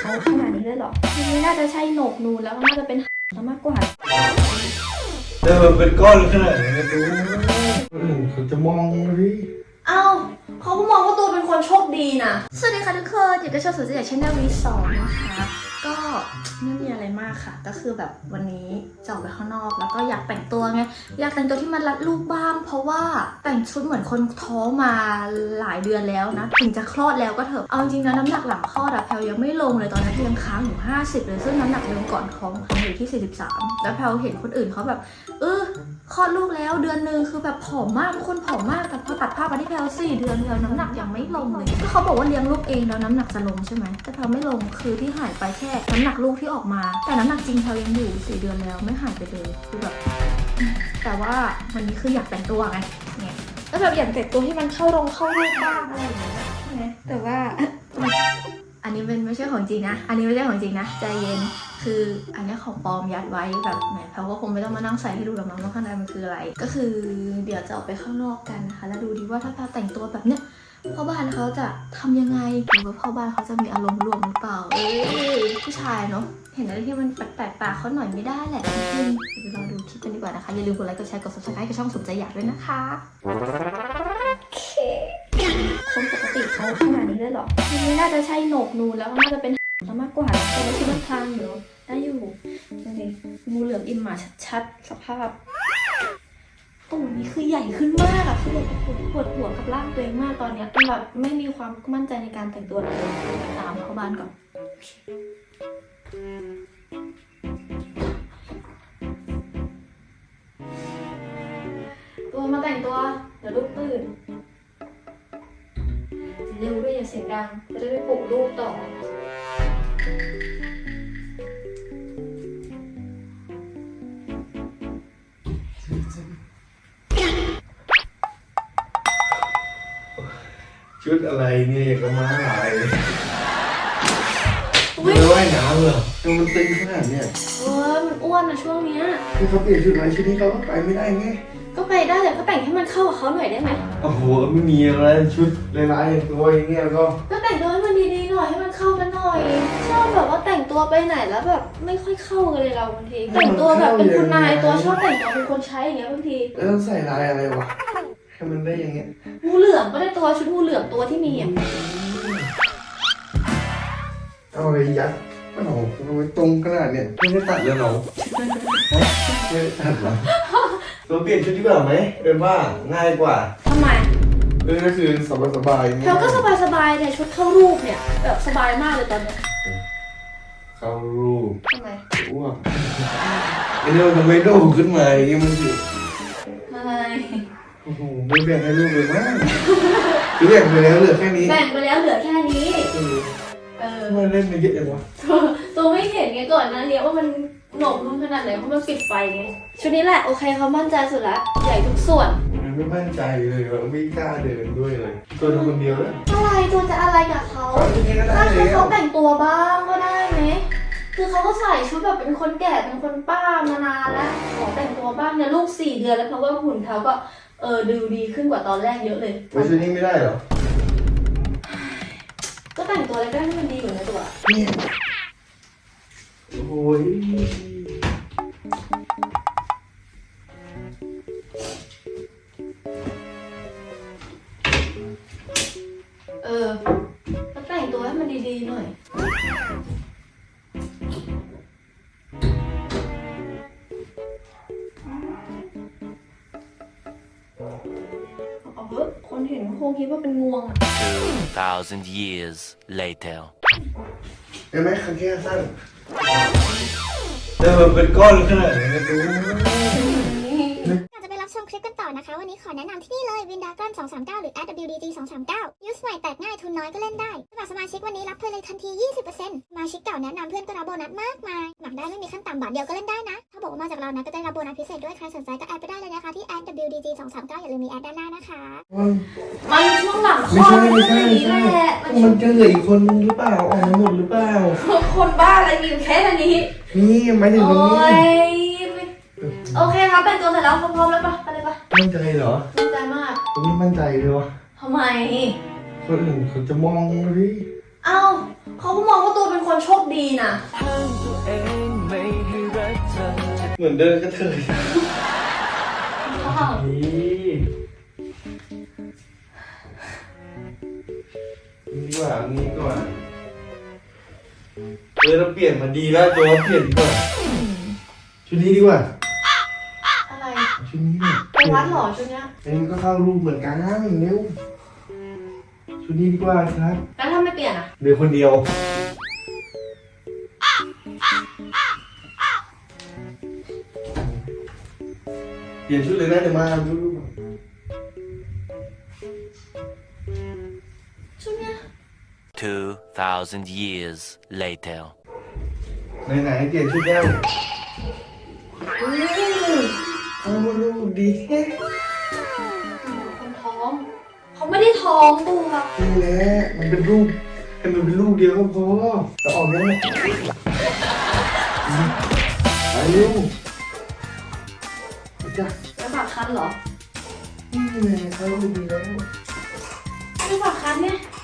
เขาขนาดนี้เลยเหรอมันไม่น่าจะใช่โหนกนูนแล้วน่าจะเป็นซะมากกว่าแต่มันเป็นก้อนขนาดนี้นะดูคนอื่นเขาจะมองดิเอ้าเขาก็มองว่าตัวเป็นคนโชคดีนะ สวัสดีค่ะทุกคนอยู่กับชาวสุดจากช่องวีสองนะคะ ก็ไม่มีอะไรมากค่ะ ก็คือแบบวันนี้จะออกไปข้างนอก แล้วก็อยากแต่งตัวไงอยากแต่งตัวที่มันรัดรูปบ้าง เพราะว่าแต่งชุดเหมือนคนท้องมาหลายเดือนแล้วนะถึงจะคลอดแล้วก็เถอะเอาจริงนะน้ำหนักหลังคลอดอะแพลยังไม่ลงเลยตอนนั้นยังค้างอยู่50เลยซึ่งน้ำหนักเดิมก่อนท้องท้องอยู่ที่ 43 แล้วแพลเห็นคนอื่นเขาแบบเออ คลอดลูกแล้วเดือนหนึ่งคือแบบผอมมากทุกคนผอมมากแต่พอตัดภาพมาที่แพลสี่เดือนแพลน้ำหนักยังไม่ลงเลยก็เขาบอกว่าเลี้ยงลูกเองแล้วน้ำหนักจะลงใช่ไหมแต่แพลไม่ลงคือที่หายไปแค่น้ำหนักลูกที่ออกมา แต่น้ำหนักจริงแพลยังอยู่สี่เดือนแล้วไม่หายไปเลยคือแบบแต่ว่าวันนี้คืออยากแต่งตัวไงเนี่ยแล้วแบบอยากแต่งตัวที่มันเข้ารงเข้ารูปบ้างอะไรอย่างเงี้ยใช่ไหมแต่ว่าอันนี้เป็น ไม่ใช่ของจริงนะ อันนี้ไม่ใช่ของจริงนะ ใจเย็น คืออันนี้ของปลอมยัดไว้แบบแหมเขาก็คงไม่ต้องมานั่งใส่ให้ดูหรอกมั้งว่าข้างในมันคืออะไร ก็คือเดี๋ยวจะออกไปข้างนอกกันนะคะ แล้วดูดีว่าถ้าพาแต่งตัวแบบเนี้ยพ่อบ้านเขาจะทำยังไงหรือว่าพ่อบ้านเขาจะมีอารมณ์ร่วมหรือเปล่า เอ้ยผู้ชายเนาะ เห็นอะไรที่มันแปลกๆปากเขาหน่อยไม่ได้แหละจริงเดี๋ยวเราดูคลิปกันดีกว่านะคะ อย่าลืมกดไลค์ กดแชร์ กด subscribe กับช่องสนใจอยากด้วยนะคะ เขาขนาดนี้เลยเหรอทีนี้น่าจะใช่โหนกนูนแล้วน่าจะเป็นซะมากกว่าแต่ว่าที่มันพลางอยู่ได้อยู่ดูดิงูเหลือมอิมหมาชัดๆสภาพตัวนี้คือใหญ่ขึ้นมากอะคือแบบปวดหัวกับร่างตัวเองมากตอนเนี้ยแบบไม่มีความมั่นใจในการแต่งตัวเลยตามเข้าบ้านก่อน งดัง จะได้ไม่ปลุกลูกต่อ ชุดอะไรเนี่ยอยากจะมาหลายเลยอุ๊ย ไม่ว่ายน้ำเหรอทำไมมันตึงขนาดเนี้ยเออมันอ้วนนะช่วงเนี้ยที่เขาเปลี่ยนชุดไหนชุดนี้เขาก็ไปไม่ได้ไงก็ไปได้แต่ก็แต่งให้มันเข้ากับเขาหน่อยได้ไหม โอ้โหไม่มีอะไรชุดลายๆตัวอย่างเงี้ยก็ก็แต่งตัวให้มันดีๆหน่อยให้มันเข้ากันหน่อย ชอบแบบว่าแต่งตัวไปไหนแล้วแบบไม่ค่อยเข้ากันเลยเราบางทีแต่งตัวแบบเป็นคุณนายตัวชอบแต่งตัวเป็นคนใช้อย่างเงี้ยบางทีแล้วต้องใส่ลายอะไรวะให้มันได้อย่างเงี้ยงูเหลือมก็ได้ตัวชุดงูเหลือมตัวที่มีอะเอาอะไรยัดไม่หนอทำไมตรงขนาดเนี้ยไม่ได้ตัดเลยเหรอไม่ได้ตัดเหรอ เราเปลี่ยนชุดดีกว่าไหมเป็นว่าง่ายกว่าทำไม เออก็คือสบายสบายๆเราก็สบายๆเนี่ยชุดเข้ารูปเนี่ยแบบสบายมากเลยตอนเนี้ยเข้ารูปทำไมอ้วกไอ้เนี่ยมันทำไมโด่งขึ้นมาอย่างเงี้ยมันสิอะไรโอ้โหไม่แบ่งให้ลูกเลยมั้งคือแบ่งไปแล้วเหลือแค่นี้แบ่งไปแล้วเหลือแค่นี้ เออเออทำไมเล่นมาเยอะจังวะตัวตัวไม่เห็นไงก่อนหนะเนี่ยว่ามัน หนกนุ่มขนาดไหนเพราะมันปิดไฟไงชุดนี้แหละโอเคเขามั่นใจสุดละใหญ่ทุกส่วนมันไม่มั่นใจเลยว่าไม่กล้าเดินด้วยเลย ตัวทำคนเดียวแล้วอะไรตัวจะอะไรกับเขาอย่างนี้ก็ได้ถ้าเลให้ยเขาแต่งตัวบ้างก็ได้ไหมคือเขาก็ใส่ชุดแบบเป็นคนแก่เป็นคนป้ามานานแล้วขอแต่งตัวบ้างเนี่ยลูกสี่เดือนแล้วเขาก็หุ่นเขาก็เออดูดีขึ้นกว่าตอนแรกเยอะเลยไปชุดนี้ไม่ได้เหรอก็แต่งตัวอะไรก็ได้ให้มันดีอยู่ในตัว เออก็แต่งตัวให้มันดีๆหน่อย เอาเถอะคนเห็นคงคิดว่าเป็นงวงอะ2,000 years later. เห็นไหมคันแค่สั้นแต่มันเป็นก้อนขนาดนี้นะ อนะคะ วันนี้ขอแนะนำที่นี่เลย Windagon 239 หรือ AdWDG 239ยูสใหม่แตกง่ายทุนน้อยก็เล่นได้สมัครสมาชิกวันนี้รับเพิ่มเลยทันที 20%สมาชิกเก่าแนะนำเพื่อนก็รับโบนัสมากมายสมัครได้ไม่มีขั้นต่ำบาทเดียวก็เล่นได้นะ ถ้าบอกว่ามาจากเรานะก็ได้รับโบนัสพิเศษด้วย ใครสนใจก็แอดไปได้เลยนะคะที่ AdWDG 239อย่าลืมมีแอดด้านหน้านะคะ มันมันช่วงหลังคไม่ลอใช่ดไม่ใช่มันไม่แค่ใช่นี้แหละมันมันจะเหลืออีกคนนึงหรือเปล่าออกมาหมดหรือเปล่า คนบ้าอะไรมีอยู่แค่นี้ นี่หมายถึงโอ้ตรงนี้ยไม่โอเคครับแต่งตัวเสร็จแล้วพร้อมๆแล้วปะไปเลยปะ มั่นใจเหรอมั่นใจมากผมไม่มั่นใจเลยวะทำไม คนอื่นเขาจะมองดิเอ้าเขาก็มองว่าตัวเป็นคนโชคดีนะเหมือนเดินกระเทยว้าวนี่นี่ดีกว่านี่ดีกว่าเออเราเปลี่ยนมาดีแล้วตัวเปลี่ยนดีกว่าชุดนี้ดีกว่าอะไร ชุดนี้เนี่ยไปวัดเหรอชุดเนี้ยอันนี้ก็เข้ารูปเหมือนกันเร็วชุดนี้ดีกว่าครับ แล้วถ้าไม่เปลี่ยนอะเดือคนเดียว เปลี่ยนชุดเลยนะเดี๋ยวมาดูรูปก่อนชุดเนี้ย2,000 years later. ไหนๆเปลี่ยนชุดแล้วอืม เอามาดูดีแฮะคนท้อง เขาไม่ได้ท้องตัวนี่แหละมันเป็นรูปให้มันเป็นรูปเดียวก็พอแต่ออกแล้วไปเร็วจ้ะแล้วฝากคันเหรอนี่แหละเขารูปดีแล้วไม่ฝากคันเนี่ยเ